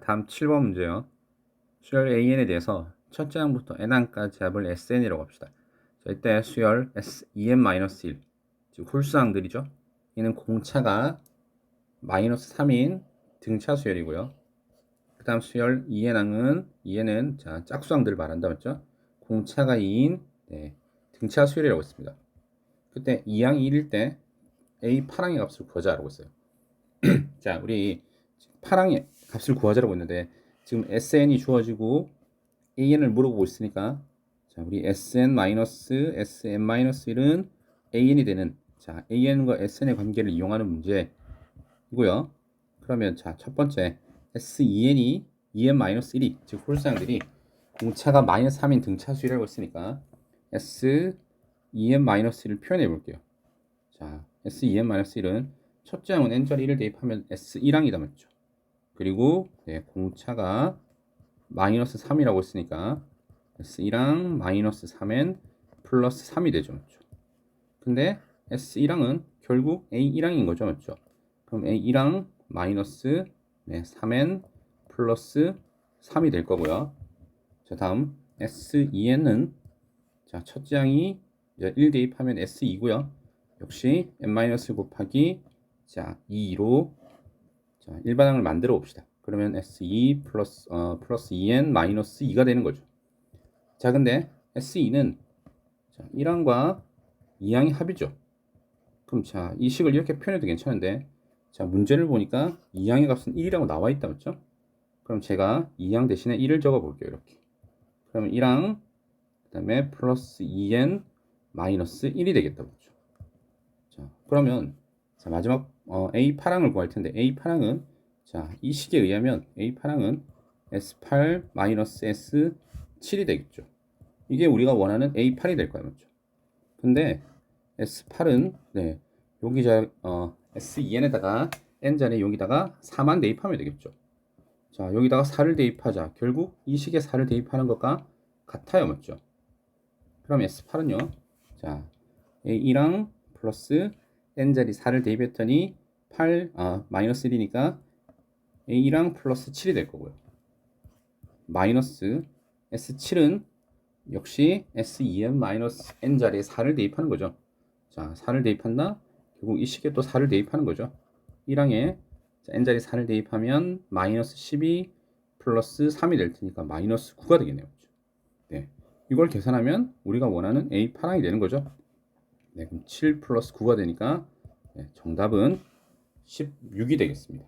다음 7번 문제요. 수열 AN에 대해서 첫째 항부터 n항까지 합을 SN이라고 합시다. 자, 이때 수열 SEN-1, 즉 홀수항들이죠. 이는 공차가 마이너스 3인 등차 수열이고요. 그 다음 수열 EN항은 EN은 자, 짝수항들을 말한다 맞죠? 공차가 2인 네, 등차 수열이라고 했습니다. 그때 2항이 1일 때 A 8항의 값을 구하자라고 했어요. 자, 우리 8항의 값을 구하자라고 했는데 지금 SN이 주어지고 AN을 물어보고 있으니까 자, 우리 SN-SM-1은 AN이 되는 자, AN과 SN의 관계를 이용하는 문제이고요. 그러면 자, 첫 번째 SEN이 EN-1이 즉 홀수항들이 공차가 마이너스 3인 등차수라고 했으니까 SEN-1을 표현해 볼게요. 자, SEN-1은 첫째 항은 n자리 1을 대입하면 S1항이다 맞죠? 그리고 네, 공차가 마이너스 3이라고 했으니까 S1항 마이너스 3엔 플러스 3이 되죠 맞죠? 근데 S1항은 결국 A1항인 거죠 맞죠? 그럼 A1항 마이너스 네, 3n 플러스 3이 될 거고요. 자 다음 S2n은 자 첫째 항이 1 대입하면 S2고요. 역시 n 마이너스 곱하기 자 2로 자 일반항을 만들어 봅시다. 그러면 S2 플러스 어, 플러스 2n 마이너스 2가 되는 거죠. 자 근데 S2는 자 1항과 2항이 합이죠. 그럼 자 이 식을 이렇게 표현해도 괜찮은데 자 문제를 보니까 2항의 값은 1이라고 나와 있다 맞죠? 그럼 제가 2항 대신에 1을 적어 볼게요 이렇게. 그러면 1항 그 다음에 플러스 2n 마이너스 1이 되겠다 보죠. 자 그러면 자 마지막 어, A 8항을 구할 텐데 A 8항은 자 이 식에 의하면 A 8항은 S8 마이너스 S7이 되겠죠. 이게 우리가 원하는 A 8이 될 거야 맞죠? 근데 S8은 네 여기 자 어, S2n에다가 n 자리에 여기다가 4만 대입하면 되겠죠. 자 여기다가 4를 대입하자. 결국 이 식에 4를 대입하는 것과 같아요 맞죠? 그럼 S8은요. 자 A1항 플러스 n자리 4를 대입했더니 8, 아, 마이너스 1이니까 A1항 플러스 7이 될 거고요. 마이너스 S7은 역시 S2n 마이너스 n자리에 4를 대입하는 거죠. 자, 4를 대입한다? 결국 이 식에 또 4를 대입하는 거죠. 1항에 n자리 4를 대입하면 마이너스 12 플러스 3이 될 테니까 마이너스 9가 되겠네요. 네. 이걸 계산하면 우리가 원하는 A 8항이 되는 거죠. 네, 그럼 7 플러스 9가 되니까 네, 정답은 16이 되겠습니다.